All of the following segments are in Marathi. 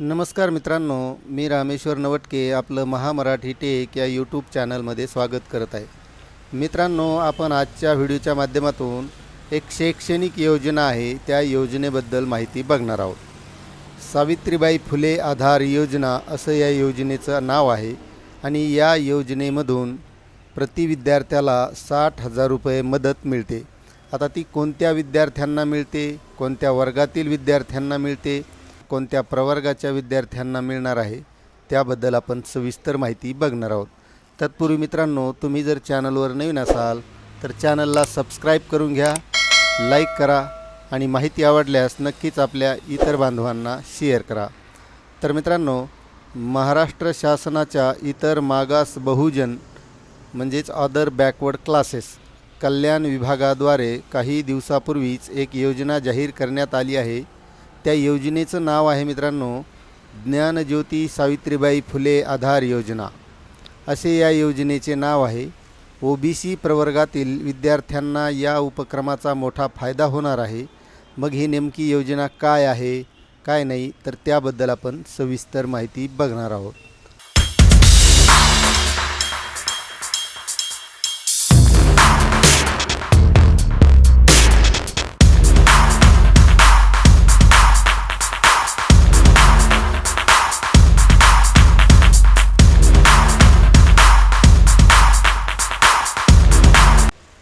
नमस्कार मित्रांनो मी रामेश्वर नवटके आपलं महामराठी टेक या यूट्यूब चॅनलमध्ये स्वागत करत आहे. मित्रांनो आपण आजच्या व्हिडिओच्या माध्यमातून एक शैक्षणिक योजना आहे त्या योजनेबद्दल माहिती बघणार आहोत. सावित्रीबाई फुले आधार योजना असं या योजनेचं नाव आहे आणि या योजनेमधून प्रति विद्यार्थ्याला साठ हजार रुपये मदत मिळते. आता ती कोणत्या विद्यार्थ्यांना मिळते कोणत्या वर्गातील विद्यार्थ्यांना मिळते कोणत्या प्रवर्गाच्या विद्यार्थ्यांना मिळणार आहे त्याबद्दल आपण सविस्तर माहिती बघणार आहोत. तत्पूर्वी मित्रांनो तुम्ही जर चॅनलवर नवीन असाल तर चॅनलला सबस्क्राईब करून घ्या लाईक करा आणि माहिती आवडल्यास नक्कीच आपल्या इतर बांधवांना शेअर करा. तर मित्रांनो महाराष्ट्र शासनाच्या इतर मागास बहुजन म्हणजेच अदर बॅकवर्ड क्लासेस कल्याण विभागाद्वारे काही दिवसापूर्वीच एक योजना जाहीर करण्यात आली आहे. त्या योजनेचं नाव आहे मित्रांनो ज्ञानज्योती सावित्रीबाई फुले आधार योजना. असे या योजनेचे नाव आहे. ओ बी सी प्रवर्गातील विद्यार्थ्यांना या उपक्रमाचा मोठा फायदा होणार आहे. मग ही नेमकी योजना काय आहे काय नाही तर त्याबद्दल आपण सविस्तर माहिती बघणार आहोत.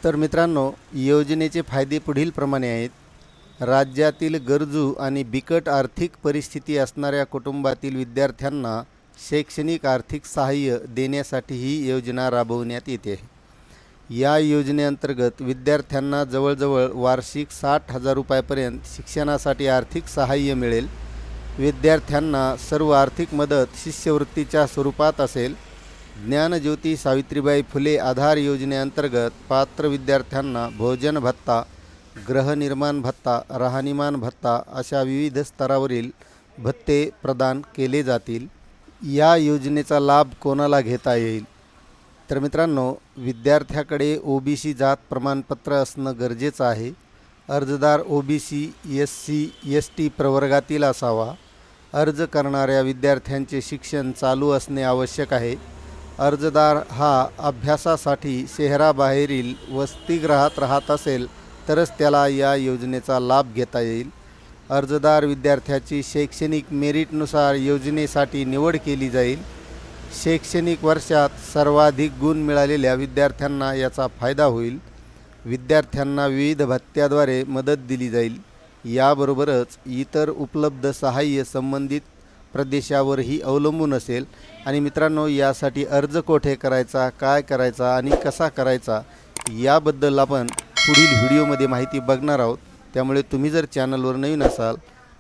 तर मित्रांनो योजनेचे फायदे पुढीलप्रमाणे आहेत. राज्यातील गरजू आणि बिकट आर्थिक परिस्थिती असणाऱ्या कुटुंबातील विद्यार्थ्यांना शैक्षणिक आर्थिक सहाय्य देण्यासाठी ही योजना राबवण्यात येते. या योजनेअंतर्गत विद्यार्थ्यांना जवळजवळ वार्षिक साठ हजार रुपयापर्यंत शिक्षणासाठी आर्थिक सहाय्य मिळेल. विद्यार्थ्यांना सर्व आर्थिक मदत शिष्यवृत्तीच्या स्वरूपात असेल. ज्ञानज्योती सावित्रीबाई फुले आधार योजनेअंतर्गत पात्र विद्यार्थ्यांना भोजन भत्ता गृहनिर्माण भत्ता राहणीमान भत्ता अशा विविध स्तरावरील भत्ते प्रदान केले जातील. या योजनेचा लाभ कोणाला घेता येईल? तर मित्रांनो विद्यार्थ्याकडे ओ बी सी जात प्रमाणपत्र असणं गरजेचं आहे. अर्जदार O B C S C S T प्रवर्गातील असावा. अर्ज करणाऱ्या विद्यार्थ्यांचे शिक्षण चालू असणे आवश्यक आहे. अर्जदार हा अभ्यासासाठी शहराबाहेरील वसतिगृहात राहत असेल तरच त्याला या योजनेचा लाभ घेता येईल. अर्जदार विद्यार्थ्याची शैक्षणिक मेरिटनुसार योजनेसाठी निवड केली जाईल. शैक्षणिक वर्षात सर्वाधिक गुण मिळालेल्या विद्यार्थ्यांना याचा फायदा होईल. विद्यार्थ्यांना विविध भत्त्याद्वारे मदत दिली जाईल. याबरोबरच इतर उपलब्ध सहाय्य संबंधित प्रदेशावरही अवलंबून असेल. आणि मित्रांनो यासाठी अर्ज कोठे करायचा काय करायचा आणि कसा करायचा याबद्दल आपण पुढील व्हिडिओमध्ये माहिती बघणार आहोत. त्यामुळे तुम्ही जर चॅनलवर नवीन असाल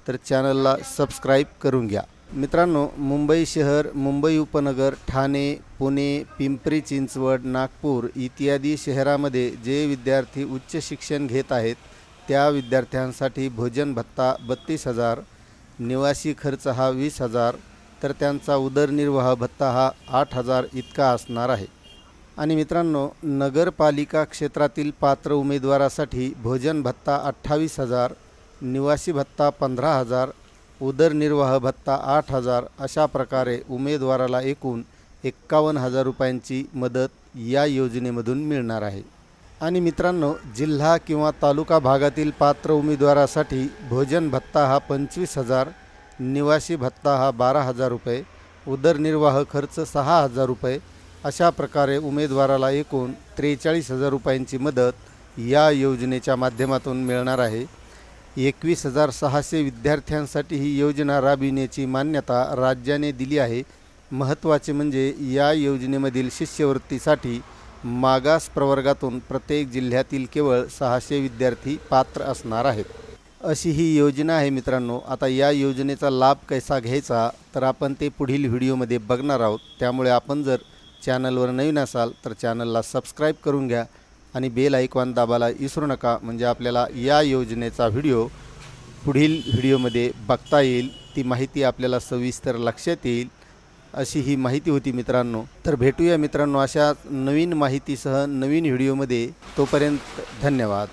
तर चॅनलला सबस्क्राईब करून घ्या. मित्रांनो मुंबई शहर मुंबई उपनगर ठाणे पुणे पिंपरी चिंचवड नागपूर इत्यादी शहरामध्ये जे विद्यार्थी उच्च शिक्षण घेत आहेत त्या विद्यार्थ्यांसाठी भोजन भत्ता बत्तीस हजार निवासी खर्च हा वीस हजार तर त्यांचा उदरनिर्वाह भत्ता हा आठ हजार इतका असणार आहे. आणि मित्रांनो नगरपालिका क्षेत्रातील पात्र उमेदवारासाठी भोजन भत्ता अठ्ठावीस हजार निवासी भत्ता पंधरा हजार उदरनिर्वाह भत्ता आठ हजार अशा प्रकारे उमेदवाराला एकूण एक्कावन्न हजार रुपयांची मदत या योजनेमधून मिळणार आहे. आणि मित्रांनो जिल्हा किंवा तालुका भागातील पात्र उमेदवारासाठी भोजन भत्ता हा पंचवीस हजार निवासी भत्ता हा बारा हजार रुपये उदरनिर्वाह खर्च सहा हजार रुपये अशा प्रकारे उमेदवाराला एकूण त्रेचाळीस हजार रुपयांची मदत या योजनेच्या माध्यमातून मिळणार आहे. एकवीस हजार सहाशे विद्यार्थ्यांसाठी ही योजना राबविण्याची मान्यता राज्याने दिली आहे. महत्त्वाचे म्हणजे या योजनेमधील शिष्यवृत्तीसाठी मागास प्रवर्गातून प्रत्येक जिल्ह्यातील केवळ सहाशे विद्यार्थी पात्र असणार आहेत. अशी ही योजना आहे मित्रांनो. आता या योजनेचा लाभ कसा घ्यायचा तर आपण ते पुढील व्हिडिओमध्ये बघणार आहोत. त्यामुळे आपण जर चॅनलवर नवीन असाल तर चॅनलला सबस्क्राईब करून घ्या आणि बेल ऐकवान दाबायला विसरू नका. म्हणजे आपल्याला या योजनेचा व्हिडिओ पुढील व्हिडिओमध्ये बघता येईल. ती माहिती आपल्याला सविस्तर लक्षात येईल. अशी ही माहिती होती मित्रांनो. तर भेटूया मित्रांनो अशा नवीन माहितीसह नवीन व्हिडिओमध्ये. तोपर्यंत धन्यवाद.